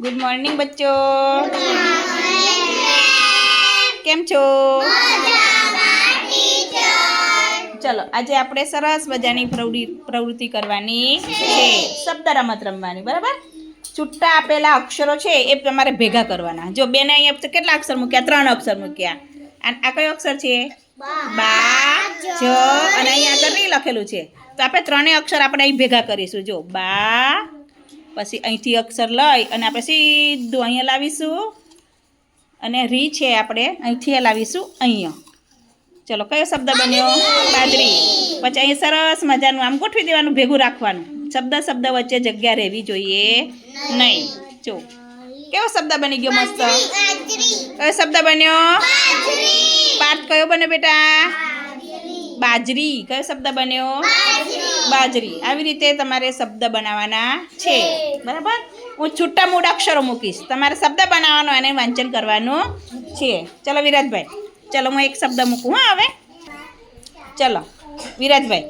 Good morning બચ્ચો. કેમ છો? ચલો, આજે આપણે સરસ મજાની પ્રવૃત્તિ પ્રવૃત્તિ કરવાની છે. શબ્દ રમત રમવાની, બરાબર? છૂટા આપેલા અક્ષરો છે એ તમારે ભેગા કરવાના. જો બેને અહીંયા કેટલા અક્ષર મૂક્યા? ત્રણ અક્ષર મૂક્યા. અને આ કયો અક્ષર છે? બા, જ, અને અહીંયા આગળ લખેલું છે. તો આપણે ત્રણેય અક્ષર આપણે અહીં ભેગા કરીશું. જો, બા પછી અહીંથી અક્ષર લઈ અને આપણે સીધું અહીંયા લાવીશું. અને રી છે આપણે અહીંથી લાવીશું અહીંયા. ચલો કયો શબ્દ બન્યો? બાજરી પછી અહીં સરસ મજાનું આમ ગોઠવી દેવાનું ભેગું રાખવાનું. શબ્દ શબ્દ વચ્ચે જગ્યા રહેવી જોઈએ નહીં. જો કેવો શબ્દ બની ગયો મસ્ત? કયો શબ્દ બન્યો? પાઠ કયો બન્યો બેટા? બાજરી. કયો શબ્દ બન્યો? બાજરી. આવી રીતે તમારે શબ્દ બનાવવાના છે. બરાબર? હું છૂટા મૂળ અક્ષરો મૂકીશ. તમારે શબ્દ બનાવવાનો અને વાંચન કરવાનું છે. ચલો વિરાજભાઈ. ચલો હું એક શબ્દ મૂકું હા હવે. ચલો વિરાજભાઈ.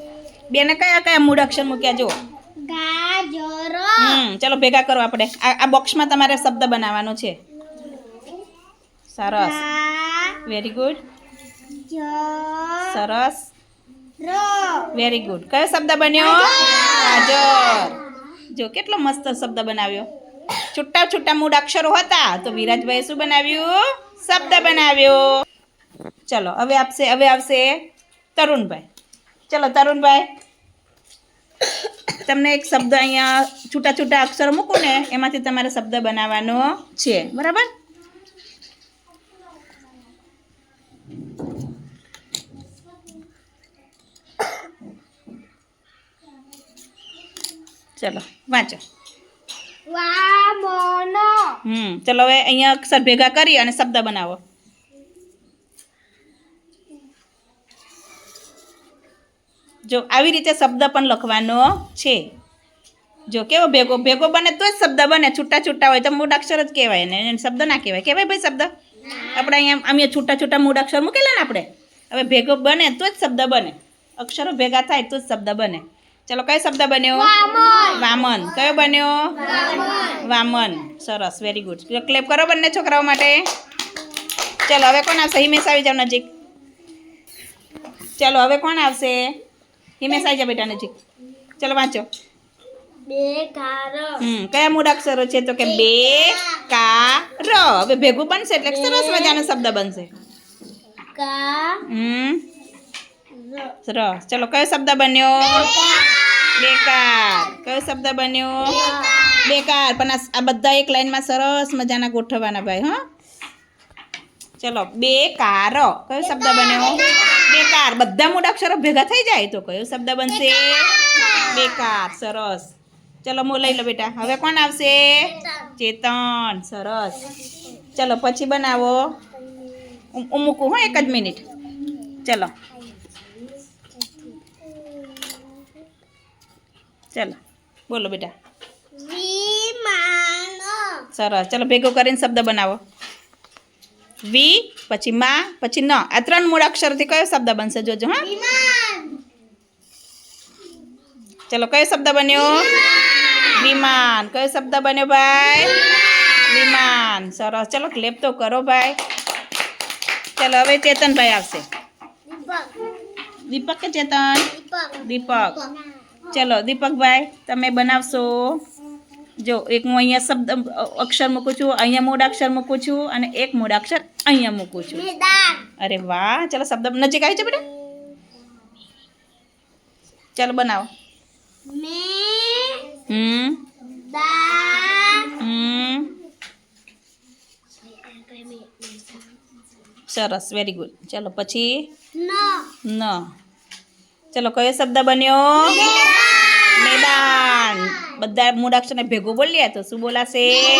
બેને કયા કયા મૂળ અક્ષર મૂક્યા જુઓ. હમ ચલો ભેગા કરો આપણે. આ આ બોક્સમાં તમારે શબ્દ બનાવવાનો છે. સરસ. વેરી ગુડ સરસ. વેરી ગુડ કયો શબ્દ બન્યો? ગાજર જો કેટલો મસ્ત શબ્દ બનાવ્યો. છૂટા છૂટા મૂળ અક્ષરો હતા તો વિરાજભાઈએ શું બનાવ્યું? શબ્દ બનાવ્યો. ચલો હવે આપશે હવે આવશે તરુણભાઈ. ચલો તરુણભાઈ. તમને એક શબ્દ અહીંયા છૂટા છૂટા અક્ષરો મૂકું ને એમાંથી તમારે શબ્દ બનાવવાનો છે. બરાબર? ચલો વાંચો. વામનો. હમ ચલો હવે અહીંયા અક્ષર ભેગા કરી અને શબ્દ બનાવો. જો આવી રીતે શબ્દ પણ લખવાનો છે. જો કેવો ભેગો? ભેગો બને તો જ શબ્દ બને. છૂટા છૂટા હોય તો મૂળાક્ષર જ કહેવાય ને શબ્દ ના કહેવાય. કહેવાય ભાઈ શબ્દ? આપણે અહીંયા અમે છૂટા છૂટા મૂળાક્ષર મૂકેલા ને આપણે? હવે ભેગો બને તો જ શબ્દ બને. અક્ષરો ભેગા થાય તો જ શબ્દ બને. ચલો કયો શબ્દ બન્યો? વામન. કયો બન્યો? વામન. સરસ વેરી ગુડ ક્લેપ કરો બંને છોકરાઓ માટે. ચલો હવે કોણ આવશે? હિમેશ આવી જાવ નજીક. ચલો હવે કોણ આવશે? હિમેશ આવી જાવ બેટા નજીક. ચલો વાંચો. બે હમ કયા મૂળ અક્ષરો છે? તો કે બે કા ર હવે ભેગું બનશે એટલે સરસ મજાનો શબ્દ બનશે. કા હમ સરસ. ચલો કયો શબ્દ બન્યો? બેકાર. કયો શબ્દ બન્યો? બેકાર. પણ આ- બધા એક લાઈનમાં સરસ મજાના ગોઠવવાના ભાઈ, હા. ચલો, બેકાર. કયો શબ્દ બન્યો? બેકાર. બધા મોટા અક્ષરો ભેગા થઈ જાય તો કયો શબ્દ બનશે? બેકાર. સરસ. ચલો, મો લઈ લો બેટા. હવે કોણ આવશે? ચેતન. સરસ. ચલો, પછી બનાવો. મૂકું હો, એક જ મિનિટ. ચલો. ચલો બોલો બેટા. સરસ ચાલો ભેગો કરીને શબ્દ બનાવો. વી પછી માં પછી ન. આ ત્રણ મૂળ અક્ષરથી કયો શબ્દ બનશે જોજો હા? ચલો કયો શબ્દ બન્યો? વિમાન. કયો શબ્દ બન્યો ભાઈ? વિમાન. સરસ ચલો ક્લેપ તો કરો ભાઈ. ચલો હવે ચેતનભાઈ આવશે. દીપક. કે ચેતન? દીપક. ચલો દીપકભાઈ તમે બનાવશો. જો એક હું અહીંયા શબ્દ અક્ષર મૂકું છું અહીંયા અક્ષર મૂકું છું અને એક અક્ષર અહીંયા મૂકું છું. અરે વાહ ચલો શબ્દ નજીક આવી છે બેટા. ચાલો બનાવો. હમ. હમ. સરસ વેરી ગુડ ચલો પછી? ન. ન. ચલો, કયો શબ્દ બન્યો? મેદાન. બધા મૂળાક્ષરને ભેગું બોલીએ તો શું બોલાશે?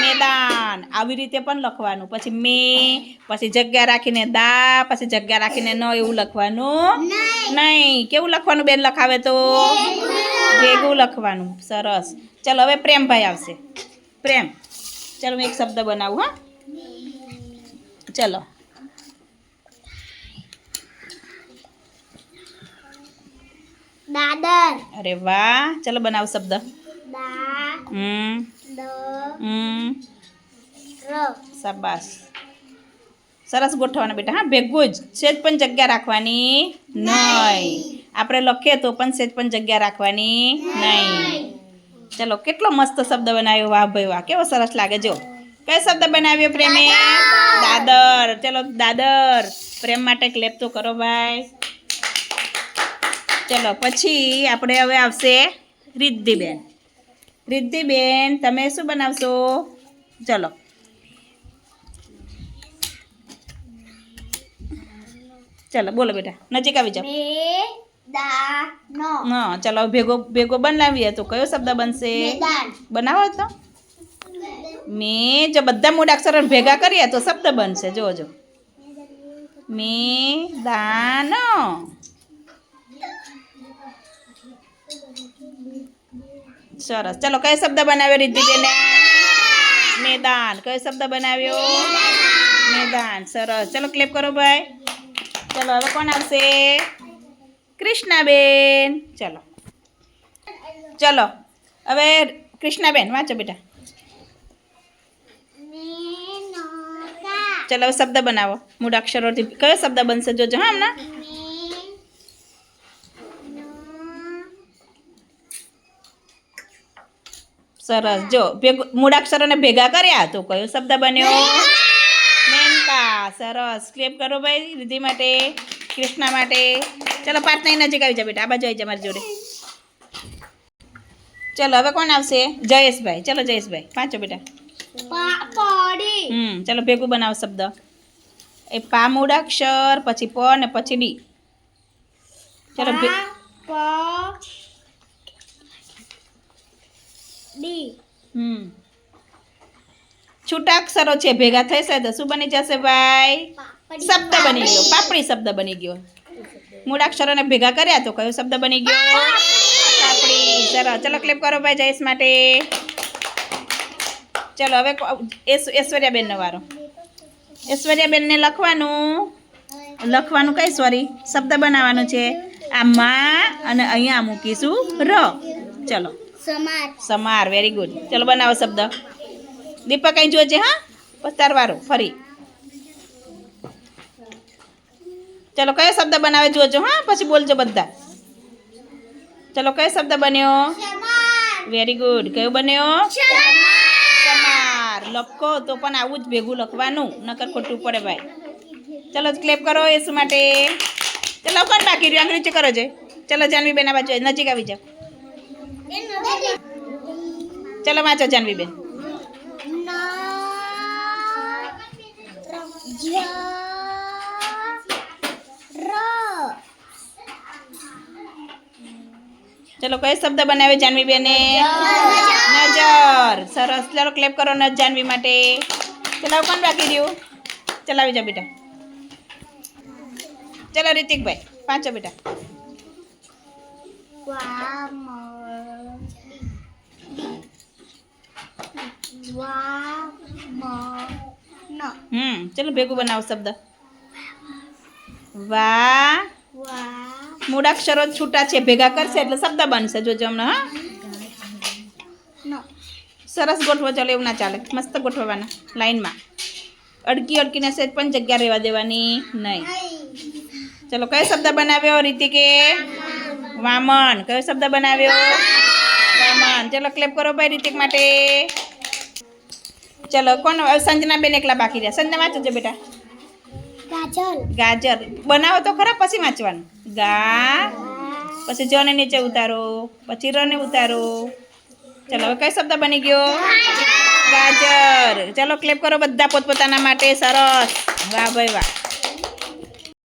મેદાન. આવી રીતે પણ લખવાનું. પછી મે, પછી જગ્યા રાખીને દા, પછી જગ્યા રાખીને ન એવું લખવાનું નહીં. કેવું લખવાનું બેન લખાવે તો? ભેગું લખવાનું. સરસ. ચલો, હવે પ્રેમભાઈ આવશે. પ્રેમ. ચલો, હું એક શબ્દ બનાવું, હા? ચલો. દાદર. અરે વાહ ચલો બનાવો શબ્દ. દા હમ. દ હમ. શાબાશ. સરસ ગોઠવવાના બેટા હા ભેગું જ. સેજ પણ જગ્યા રાખવાની નહીં. આપણે લખીએ તો પણ સેજ પણ જગ્યા રાખવાની નહીં. ચલો કેટલો મસ્ત શબ્દ બનાવ્યો વાહ ભાઈ વાહ કેવો સરસ લાગે જો. કયો શબ્દ બનાવ્યો પ્રેમે? દાદર. ચલો દાદર. પ્રેમ માટે ક્લેપ તો કરો ભાઈ. ચલો પછી આપણે હવે આવશે રિદ્ધિબેન. રિદ્ધિબેન તમે શું બનાવશો? ચલો. ચલો બોલો બેટા નજીક આવી જાઓ. હા ચલો ભેગો ભેગો બનાવીએ તો કયો શબ્દ બનશે? બનાવો તો. મેં જો બધા મૂળાક્ષરો ભેગા કરીએ તો શબ્દ બનશે જોજો. મેદાન. સરસ. ચલો કયો શબ્દ બનાવ્યો રિદ્ધિબેને મેદાન. કયો શબ્દ બનાવ્યો? મેદાન. સરસ. ચલો ક્લેપ કરો ભાઈ. ચલો હવે કોણ આવશે? કૃષ્ણાબેન. ચલો. ચલો હવે કૃષ્ણાબેન વાંચો બેટા. ચલો હવે શબ્દ બનાવો. મૂળ અક્ષરોથી. કયો શબ્દ બનશે? જોજો હા હમણાં. સરસ. જો મૂળાક્ષરોને ભેગા કર્યા તો કયો શબ્દ બન્યો? મેનકા. સરસ. ક્લેપ કરો ભાઈ રિધિ માટે કૃષ્ણા માટે. ચલો પાર્ટનર નજીક આવી જા બેટા. આ બાજુ આવી જા મારી જોડે. ચલો હવે કોણ આવશે? જયેશભાઈ. ચલો જયેશભાઈ. પાંચો બેટા. પાપડી. હમ ચલો ભેગું બનાવો શબ્દ. એ પા મૂળાક્ષર પછી પ ને પછી ડી. ચલો ભે- ડી હમ. છૂટા અક્ષરો છે ભેગા થશે તો શું બની જશે ભાઈ? શબ્દ બની ગયો પાપડી. શબ્દ બની ગયો. મૂળાક્ષરોને ભેગા કર્યા તો કયો શબ્દ બની ગયો? પાપડી. સરસ ચલો ક્લેપ કરો ભાઈ જયેશ માટે. ચલો હવે ઐશ્વર્યાબેનનો વારો. ઐશ્વર્યાબેનને લખવાનું. લખવાનું કઈ સોરી શબ્દ બનાવવાનું છે. આ મા અને અહીંયા મૂકીશું ર. ચલો. સમાજ સમાર વેરી ગુડ ચલો બનાવો શબ્દ. દીપક અહીં જોજે હા? પછી તાર વારો ફરી. ચલો કયો શબ્દ બનાવે જોજો હા? પછી બોલજો બધા. ચલો કયો શબ્દ બન્યો? વેરી ગુડ કયો બન્યો? સમાર. લખો તો પણ આવું જ ભેગું લખવાનું નકર ખોટું પડે ભાઈ. ચલો ક્લેપ કરો એ શું માટે. ચલો કોણ બાકી રહ્યું? આંગળી કરો છે ચલો જાનવી બેના બાજુ નજીક આવી જાઓ. ચલો વાંચો જાનવી બેન ચલો, કયો શબ્દ બનાવ્યો જાનવી બેને નજર. સરસ. ચલો ક્લેપ કરો નજ જાનવી માટે. ચલાવ કોણ બાકી રહ્યું? ચલાવી જા બેટા. ચલો, રિતિકભાઈ પાંચો બેટા. હમ, ચલો ભેગું બનાવો શબ્દ. વા મૂળાક્ષરો છૂટા છે, ભેગા કરશે એટલે શબ્દ બનશે જોજો હમણાં, હા. સરસ ગોઠવો, ચાલો એવું ના ચાલે. મસ્ત ગોઠવવાના, લાઈનમાં. અડકી અડકીને સેજ પણ જગ્યા રહેવા દેવાની નહીં. ચલો, કયો શબ્દ બનાવ્યો? રીતિકે? વામન. કયો શબ્દ બનાવ્યો? વામન. ચલો ક્લેપ કરો ભાઈ, રીતિક માટે. ચલો કોણ સંજના બેન એકલા બાકી રહ્યા? સંજના વાંચો બેટા. ગાજર. ગાજર. બનાવો તો ખરા પછી વાંચવાનું. ગા પછી જને નીચે ઉતારો પછી રને ઉતારો. ચલો હવે કયો શબ્દ બની ગયો? ગાજર. ચલો ક્લેપ કરો બધા પોતપોતાના માટે. સરસ. વાહ ભાઈ વાહ.